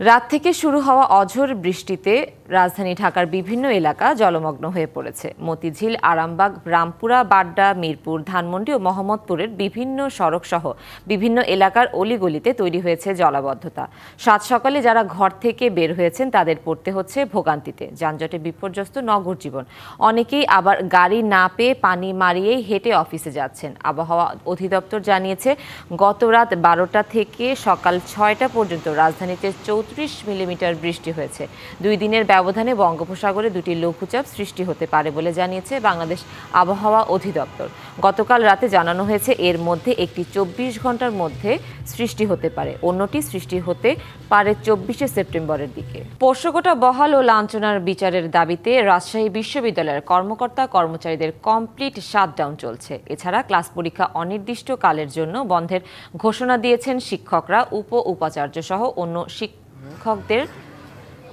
রাত থেকে শুরু হওয়া অঝোর বৃষ্টিতে রাজধানী ঢাকার বিভিন্ন এলাকা জলমগ্ন হয়ে পড়েছে। মতিঝিল, আরামবাগ, রামপুরা, বাড্ডা, মিরপুর, ধানমন্ডি ও মোহাম্মদপুরের বিভিন্ন সড়ক সহ বিভিন্ন এলাকার অলিগলিতে তৈরি হয়েছে জলাবদ্ধতা। সাত সকালে যারা ঘর থেকে বের হয়েছেন, তাদের পড়তে হচ্ছে ভোগান্তিতে। যানজটে বিপর্যস্ত নগর জীবন। অনেকেই আবার গাড়ি না পেয়ে পানি মারিয়েই হেঁটে অফিসে যাচ্ছেন। আবহাওয়া অধিদপ্তর জানিয়েছে, গত রাত বারোটা থেকে সকাল ছয়টা পর্যন্ত রাজধানীতে চৌত্রিশ মিলিমিটার বৃষ্টি হয়েছে। দুই দিনের ব্যবধানে বঙ্গোপসাগরে দুটি লঘুচাপ সৃষ্টি হতে পারে বলে জানিয়েছে বাংলাদেশ আবহাওয়া অধিদপ্তর। গতকাল রাতে জানানো হয়েছে এর মধ্যে একটি চব্বিশ ঘণ্টার মধ্যে সৃষ্টি হতে পারে। অন্যটি সৃষ্টি হতে পারে চব্বিশে সেপ্টেম্বরের দিকে। পোষ্যকোটা বহাল ও লাঞ্ছনার বিচারের দাবিতে রাজশাহী বিশ্ববিদ্যালয়ের কর্মকর্তা কর্মচারীদের কমপ্লিট শাটডাউন চলছে। এছাড়া ক্লাস পরীক্ষা অনির্দিষ্টকালের জন্য বন্ধের ঘোষণা দিয়েছেন শিক্ষকরা উপ উপাচার্য সহ অন্য শিক্ষকদের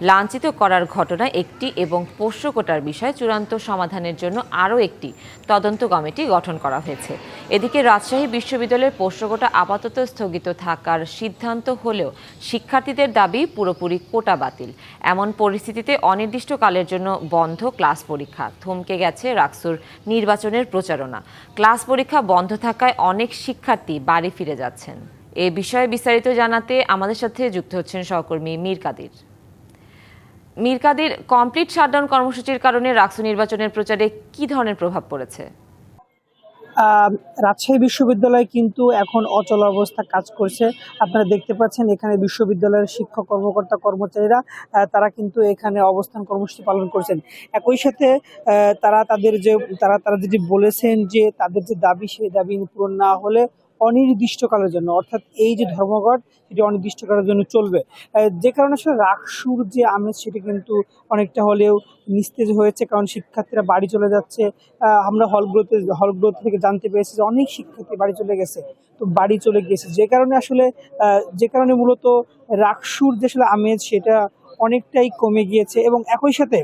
লাঞ্ছিত করার ঘটনা একটি এবং পোষ্য কোটার বিষয়ে চূড়ান্ত সমাধানের জন্য আরও একটি তদন্ত কমিটি গঠন করা হয়েছে। এদিকে রাজশাহী বিশ্ববিদ্যালয়ের পোষ্য কোটা আপাতত স্থগিত থাকার সিদ্ধান্ত হলেও শিক্ষার্থীদের দাবি পুরোপুরি কোটা বাতিল। এমন পরিস্থিতিতে অনির্দিষ্টকালের জন্য বন্ধ ক্লাস পরীক্ষা। থমকে গেছে রাকসুর নির্বাচনের প্রচারণা। ক্লাস পরীক্ষা বন্ধ থাকায় অনেক শিক্ষার্থী বাড়ি ফিরে যাচ্ছেন। এ বিষয়ে বিস্তারিত জানাতে আমাদের সাথে যুক্ত হচ্ছেন সহকর্মী মীর কাদির। মীর কাদির কমপ্লিট শাটডাউন কর্মসূচির কারণে রাকসু নির্বাচনের প্রচারে কি ধরনের প্রভাব পড়েছে? রাজশাহী বিশ্ববিদ্যালয় কিন্তু এখন অচল অবস্থা কাজ করছে। আপনারা দেখতে পাচ্ছেন, এখানে বিশ্ববিদ্যালয়ের শিক্ষক কর্মকর্তা কর্মচারীরা তারা কিন্তু এখানে অবস্থান কর্মসূচি পালন করছেন। একই সাথে তারা তাদের যে, তারা তারা যেটি বলেছেন যে, তাদের যে দাবি, সেই দাবি পূরণ না হলে অনির্দিষ্টকালের জন্য, অর্থাৎ এই যে ধর্মঘট, সেটি অনির্দিষ্টকালের জন্য চলবে। যে কারণে আসলে রাকসুর যে আমেজ, সেটি কিন্তু অনেকটা হলেও নিস্তেজ হয়েছে, কারণ শিক্ষার্থীরা বাড়ি চলে যাচ্ছে। আমরা হলগুলোতে হলগুলো থেকে জানতে পেরেছি যে অনেক শিক্ষার্থী বাড়ি চলে গেছে, তো বাড়ি চলে গেছে যে কারণে আসলে যে কারণে মূলত রাকসুর যে আসলে আমেজ, সেটা অনেকটাই কমে গিয়েছে এবং একই সাথে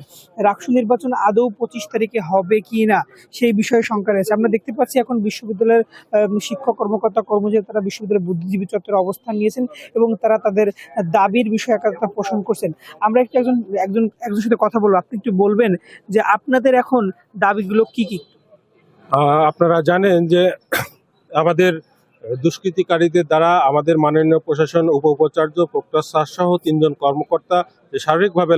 রাকসু নির্বাচন আদৌ পঁচিশ তারিখে হবে কি না সেই বিষয়ে শঙ্কা রয়েছে। আমরা দেখতে পাচ্ছি এখন বিশ্ববিদ্যালয়ের শিক্ষক, কর্মকর্তা, কর্মচারী তারা বিশ্ববিদ্যালয়ের বুদ্ধিজীবী চত্বরে অবস্থান নিয়েছেন এবং তারা তাদের দাবির বিষয়ে একাত্মতা পোষণ করছেন। আমরা একটু একজন একজন, একজনের সাথে কথা বলব। আপনি একটু বলবেন যে আপনাদের এখন দাবিগুলো কি কি? আপনারা জানেন যে আমাদের দুষ্কৃতিকারীদের দ্বারা আমাদের মাননীয় প্রশাসন উপ উপাচার্য প্রক্টর স্যার সহ তিনজন কর্মকর্তা যে শারীরিকভাবে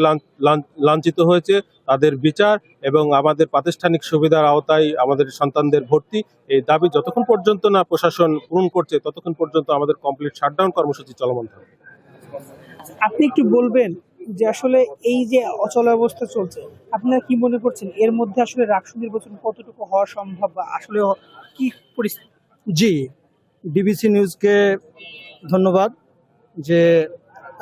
লাঞ্ছিত হয়েছে তাদের বিচার এবং আমাদের প্রাতিষ্ঠানিক সুবিধার আওতায় আমাদের সন্তানদের ভর্তি। এই দাবি যতক্ষণ পর্যন্ত না প্রশাসন পূরণ করছে ততক্ষণ পর্যন্ত আমাদের কমপ্লিট শাটডাউন কর্মসূচি চলমান থাকবে। আপনি একটু বলবেন যে আসলে এই যে অচল অবস্থা চলছে আপনারা কি মনে করছেন? এর মধ্যে আসলে রাকসু নির্বাচন কতটুকু হওয়া সম্ভব বা আসলে কি পরিস্থিতি? জি ডিবিসি নিউজকে ধন্যবাদ যে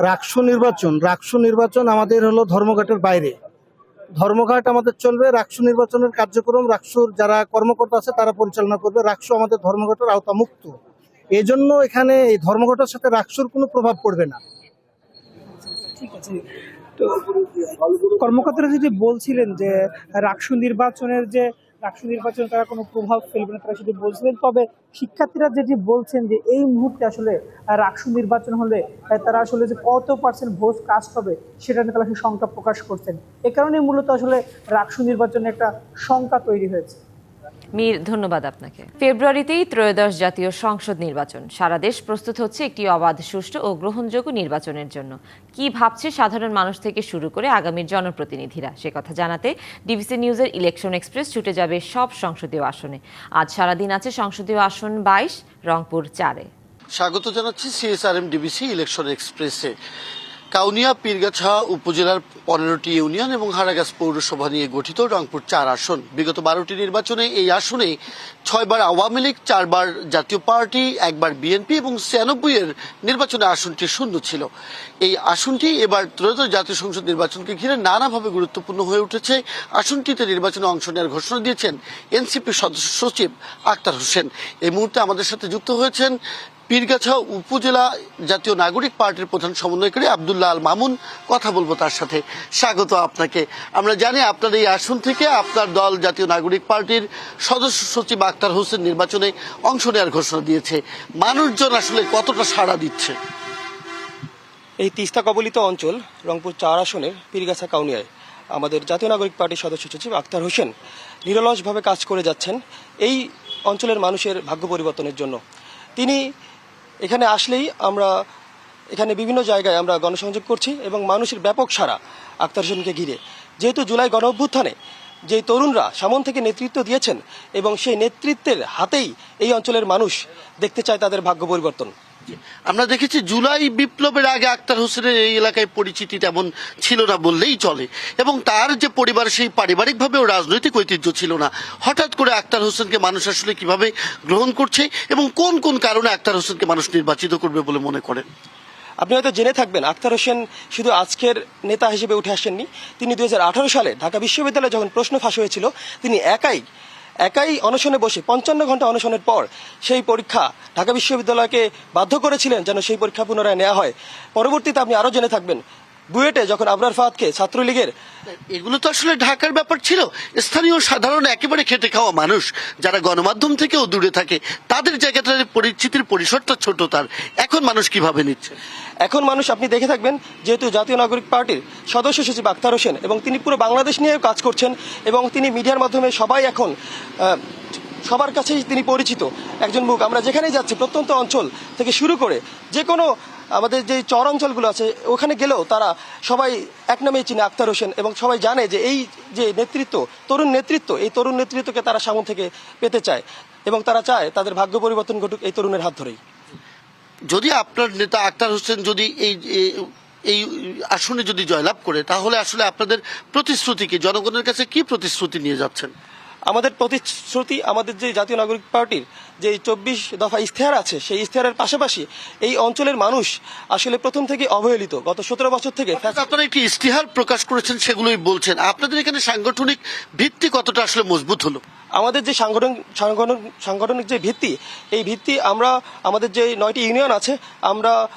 রাকসু নির্বাচন রাকসু নির্বাচন আমাদের হলো ধর্মঘাটের বাইরে। ধর্মঘাট আমাদের চলবে, রাকসু নির্বাচনের কার্যক্রম, রাকসুর যারা কর্মকর্তা আছে তারা পরিচালনা করবে, রাকসু আমাদের ধর্মঘটের আওতা মুক্ত এই জন্য এখানে এই ধর্মঘটের সাথে রাকসুর কোনো প্রভাব পড়বে না। ঠিক আছে। তো কর্মকর্তারা যেটি বলছিলেন যে রাকসু নির্বাচনের যে রাকসু নির্বাচনে তারা কোনো প্রভাব ফেলবে না, তারা সেটি বলছিলেন। তবে শিক্ষার্থীরা যেটি বলছেন যে এই মুহূর্তে আসলে রাকসু নির্বাচন হলে তারা আসলে যে কত পার্সেন্ট ভোট কাস্ট হবে, সেটা নিয়ে তারা সে শঙ্কা প্রকাশ করছেন। এ কারণে মূলত আসলে রাকসু নির্বাচনে একটা শঙ্কা তৈরি হয়েছে। মীর, ধন্যবাদ আপনাকে। ফেব্রুয়ারিতেই ত্রয়োদশ জাতীয় সংসদ নির্বাচন। সারা দেশ প্রস্তুত হচ্ছে একটি অবাধ, সুষ্ঠু ও গ্রহণযোগ্য নির্বাচনের জন্য। কি ভাবছে সাধারণ মানুষ থেকে শুরু করে আগামীর জনপ্রতিনিধিরা? সে কথা জানাতে ডিবিসি নিউজের ইলেকশন এক্সপ্রেস ছুটে যাবে সব সংসদীয় আসনে। আজ সারাদিন আছে সংসদীয় আসন বাইশ, রংপুর চারে। স্বাগত জানাচ্ছি সিএসআরএম ডিবিসি ইলেকশন এক্সপ্রেসে। কাউনিয়া, পীরগাছা উপজেলার পনেরোটি ইউনিয়ন এবং হারাগাছ পৌরসভা নিয়ে গঠিত রংপুর চার আসন। বিগত বারোটি নির্বাচনে এই আসনে ছয়বার আওয়ামী লীগ, চারবার জাতীয় পার্টি, একবার বিএনপি এবং ছিয়ানব্বই এর নির্বাচনে আসনটি শূন্য ছিল। এই আসনটি এবার ত্রয়োদশ জাতীয় সংসদ নির্বাচনকে ঘিরে নানাভাবে গুরুত্বপূর্ণ হয়ে উঠেছে। আসনটিতে নির্বাচনে অংশ নেওয়ার ঘোষণা দিয়েছেন এনসিপি সদস্য সচিব আক্তার হোসেন। এই মুহূর্তে আমাদের সাথে যুক্ত হয়েছেন পীরগাছা উপজেলা জাতীয় নাগরিক পার্টির প্রধান সমন্বয়কারী আবদুল্লাহ আল মামুন কথা বলব তার সাথে। স্বাগত আপনাকে। আমরা জানি আপনার এই আসন থেকে আপনার দল জাতীয় নাগরিক পার্টির সদস্য সচিব আক্তার হোসেন নির্বাচনে অংশ নেওয়ার ঘোষণা দিয়েছে। মানুষজন আসলে কতটা সাড়া দিচ্ছে? এই তিস্তা কবলিত অঞ্চল রংপুর চার আসনের পীরগাছা কাউনিয়ায় আমাদের জাতীয় নাগরিক পার্টির সদস্য সচিব আক্তার হোসেন নিরলসভাবে কাজ করে যাচ্ছেন এই অঞ্চলের মানুষের ভাগ্য পরিবর্তনের জন্য। তিনি এখানে আসলেই আমরা এখানে বিভিন্ন জায়গায় আমরা গণসংযোগ করছি এবং মানুষের ব্যাপক সারা আক্তার হোসেনকে ঘিরে। যেহেতু জুলাই গণ অভ্যুত্থানে যে তরুণরা সামন থেকে নেতৃত্ব দিয়েছেন এবং সেই নেতৃত্বের হাতেই এই অঞ্চলের মানুষ দেখতে চায় তাদের ভাগ্য পরিবর্তন। আমরা দেখেছি জুলাই বিপ্লবের আগে আক্তার হোসেনের এই এলাকায় পরিচিতি তেমন ছিল না বললেই চলে। এবং তার যে পরিবার, সেই পারিবারিকভাবেও রাজনৈতিক ঐতিহ্য ছিল না। হঠাৎ করে আক্তার হোসেনকে মানুষ আসলে কীভাবে গ্রহণ করছে এবং কোন কোন কারণে আক্তার হোসেনকে মানুষ নির্বাচিত করবে বলে মনে করেন? আপনি হয়তো জেনে থাকবেন, আক্তার হোসেন শুধু আজকের নেতা হিসেবে উঠে আসেননি। তিনি দুই হাজার আঠারো সালে ঢাকা বিশ্ববিদ্যালয়ে যখন প্রশ্ন ফাঁস হয়েছিল, তিনি একাই একাই অনশনে বসে, পঞ্চান্ন ঘণ্টা অনশনের পর সেই পরীক্ষা ঢাকা বিশ্ববিদ্যালয়কে বাধ্য করেছিলেন যেন সেই পরীক্ষা পুনরায় নেওয়া হয়। পরবর্তীতে আপনি আরও জেনে থাকবেন বুয়েটে যখন আবরার ফাহাদকে ছাত্রলীগের এগুলো তো আসলে ঢাকার ব্যাপার ছিল। স্থানীয় সাধারণ একেবারে খেটে খাওয়া মানুষ যারা গণমাধ্যম থেকেও দূরে থাকে তাদের জায়গাটার পরিচিতির পরিসরটা ছোট তার। এখন মানুষ কীভাবে নিচ্ছে? এখন মানুষ আপনি দেখে থাকবেন যেহেতু জাতীয় নাগরিক পার্টির সদস্য সচিব আক্তার হোসেন এবং তিনি পুরো বাংলাদেশ নিয়েও কাজ করছেন এবং তিনি মিডিয়ার মাধ্যমে সবাই এখন সবার কাছেই তিনি পরিচিত একজন মুখ। আমরা যেখানেই যাচ্ছি প্রত্যন্ত অঞ্চল থেকে শুরু করে যে কোনো আমাদের যে চর অঞ্চলগুলো আছে, ওখানে গেলেও তারা সবাই এক নামেই চিনে আক্তার হোসেন এবং সবাই জানে যে এই যে নেতৃত্ব, তরুণ নেতৃত্ব, এই তরুণ নেতৃত্বকে তারা সামন থেকে পেতে চায় এবং তারা চায় তাদের ভাগ্য পরিবর্তন ঘটুক এই তরুণের হাত ধরেই। যদি আপনার নেতা আক্তার হোসেন যদি এই- এই আসনে যদি জয়লাভ করে, তাহলে আসলে আপনাদের প্রতিশ্রুতি কি? জনগণের কাছে কি প্রতিশ্রুতি নিয়ে যাচ্ছেন? আমাদের প্রতিশ্রুতি আমাদের যে জাতীয় নাগরিক পার্টির যে চব্বিশ দফা ইশতেহার আছে সেই ইশতেহারের পাশাপাশি এই অঞ্চলের মানুষ আসলে প্রথম থেকে অবহেলিত। গত সতেরো বছর থেকে আপনারা একটি ইশতেহার প্রকাশ করেছেন সেগুলোই বলছেন। আপনাদের এখানে সাংগঠনিক ভিত্তি কতটা আসলে মজবুত হলো? আমাদের যে সাংগঠন সাংগঠনিক সাংগঠনিক যে ভিত্তি এই ভিত্তি আমরা আমাদের যে নয়টি ইউনিয়ন আছে আমরা আম,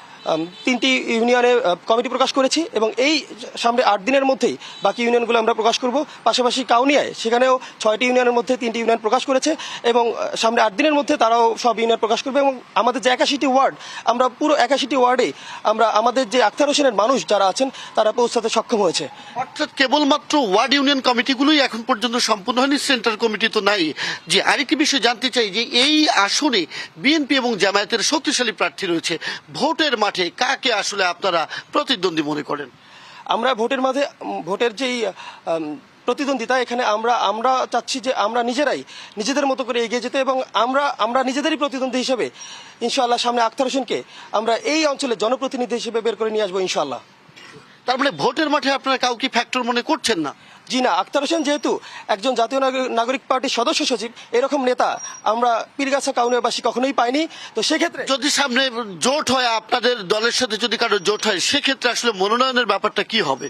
তিনটি ইউনিয়নে কমিটি প্রকাশ করেছি এবং এই সামনে আট দিনের মধ্যেই বাকি ইউনিয়নগুলো আমরা প্রকাশ করব। পাশাপাশি কাউনিয়ায়, সেখানেও ছয়টি ইউনিয়নের মধ্যে তিনটি ইউনিয়ন প্রকাশ করেছে এবং সামনে আট দিনের মধ্যে তারাও সব ইউনিয়ন প্রকাশ করবে এবং আমাদের যে একাশিটি ওয়ার্ড, আমরা পুরো একাশিটি ওয়ার্ডে আমরা আমাদের যে আক্তার হোসেনের মানুষ যারা আছেন, তারা পৌঁছাতে সক্ষম হয়েছে। অর্থাৎ কেবলমাত্র ওয়ার্ড ইউনিয়ন কমিটিগুলোই এখন পর্যন্ত সম্পূর্ণ হয়নি, সেন্টার কমিটি তো নাই। যে আরেকটি বিষয় জানতে চাই, যে এই আসনে বিএনপি এবং জামায়াতের শক্তিশালী প্রার্থী রয়েছে, ভোটের কাকে আসলে আপনারা প্রতিদ্বন্দ্বী মনে করেন? আমরা ভোটের মাঝে ভোটের যেই প্রতিদ্বন্দ্বিতা এখানে আমরা আমরা চাচ্ছি যে আমরা নিজেরাই নিজেদের মতো করে এগিয়ে যেতে এবং আমরা আমরা নিজেদেরই প্রতিদ্বন্দ্বী হিসেবে ইনশাআল্লাহ সামনে আক্তার হোসেনকে আমরা এই অঞ্চলের জনপ্রতিনিধি হিসেবে বের করে নিয়ে আসব ইনশাআল্লাহ। তার মানে ভোটের মাঠে আপনারা কাউকে ফ্যাক্টর মনে করছেন না? জি না আক্তার হোসেন যেহেতু একজন জাতীয় নাগরিক- পার্টির সদস্য সচিব এরকম নেতা আমরা পীরগাছা কাউনিয়াবাসী কখনোই পাইনি। তো সেক্ষেত্রে যদি সামনে জোট হয় আপনাদের দলের সাথে যদি কারও জোট হয় সেক্ষেত্রে আসলে মনোনয়নের ব্যাপারটা কি হবে?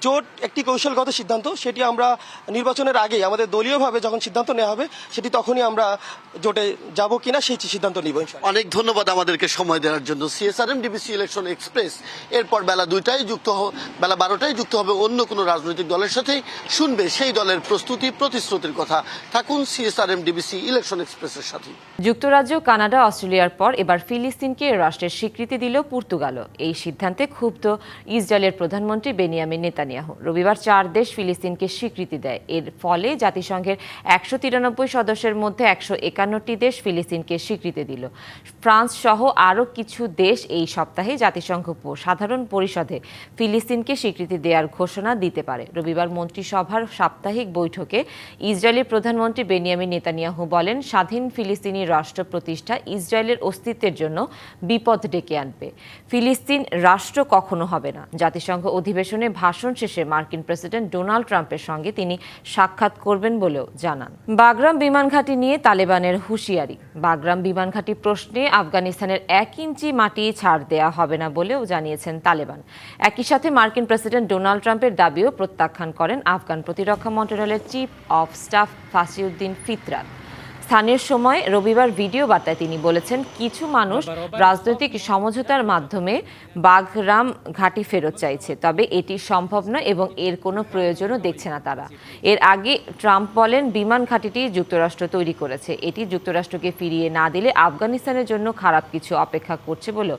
জোট একটি কৌশলগত সিদ্ধান্ত সেটি আমরা নির্বাচনের আগে আমাদের দলীয়ভাবে যখন সিদ্ধান্ত নেওয়া হবে সেটি তখনই আমরা জোটে যাব কিনা সেই সিদ্ধান্ত নিব অনেক ধন্যবাদ আমাদেরকে সময় দেওয়ার জন্য। সিএসআরএম ডিবিসি ইলেকশন এক্সপ্রেস এরপর বেলা দুইটায় যুক্ত বেলা বারোটায় যুক্ত হবে অন্য কোনো রাজনৈতিক দলের সাথে শুনবে সেই দলের প্রস্তুতি, প্রতিশ্রুতির কথা। থাকুন সিএসআরএম ডিবিসি ইলেকশন এক্সপ্রেসের সাথে। যুক্তরাজ্য, কানাডা, অস্ট্রেলিয়ার পর এবার ফিলিস্তিনকে রাষ্ট্রের স্বীকৃতি দিল পর্তুগালও। এই সিদ্ধান্তে ক্ষুব্ধ ইসরায়েলের প্রধানমন্ত্রী বেনিয়ামিন নেতানিয়াহু। রবিবার চার দেশ ফিলিস্তিনকে স্বীকৃতি দেয়। এর ফলে জাতিসংঘের একশো তিরানব্বই সদস্যের মধ্যে একশো একান্নটি দেশ ফিলিস্তিনকে স্বীকৃতি দিল। ফ্রান্স সহ আরও কিছু দেশ এই সপ্তাহে জাতিসংঘ সাধারণ পরিষদে ফিলিস্তিনকে স্বীকৃতি দেওয়ার ঘোষণা দিতে পারে। রবিবার মন্ত্রিসভার সাপ্তাহিক বৈঠকে ইসরায়েলের প্রধানমন্ত্রী বেনিয়ামিন নেতানিয়াহু বলেন, স্বাধীন ফিলিস্তিনি রাষ্ট্র প্রতিষ্ঠা ইসরায়েলের অস্তিত্বের জন্য বিপদ ডেকে আনবে। ফিলিস্তিন রাষ্ট্র কখনো হবে না। জাতিসংঘ অধিবেশনে ভাষণ শেষে মার্কিন প্রেসিডেন্ট ডোনাল্ড ট্রাম্পের সঙ্গে তিনি সাক্ষাৎ করবেন বলেও জানান। বাগরাম বিমান ঘাঁটি নিয়ে তালেবানের হুঁশিয়ারি। বাগরাম বিমান ঘাঁটি প্রশ্নে আফগানিস্তানের এক ইঞ্চি মাটি ছাড় দেয়া হবে না বলেও জানিয়েছেন তালেবান। একই সাথে মার্কিন প্রেসিডেন্ট ডোনাল্ড ট্রাম্পের দাবিও প্রত্যাখ্যান করেন আফগান প্রতিরক্ষা মন্ত্রণালয়ের chief of staff Fasihuddin Fitrat. স্থানীয় সময় রবিবার ভিডিও বার্তায় তিনি বলেছেন কিছু মানুষ রাজনৈতিক সমঝোতার মাধ্যমে বাঘরাম ঘাঁটি ফেরত চাইছে তবে এটি সম্ভব নয় এবং এর কোনো প্রয়োজনও দেখছে না তারা। এর আগে ট্রাম্প বলেন বিমান ঘাঁটিটি যুক্তরাষ্ট্র তৈরি করেছে। এটি যুক্তরাষ্ট্রকে ফিরিয়ে না দিলে আফগানিস্তানের জন্য খারাপ কিছু অপেক্ষা করছে বলেও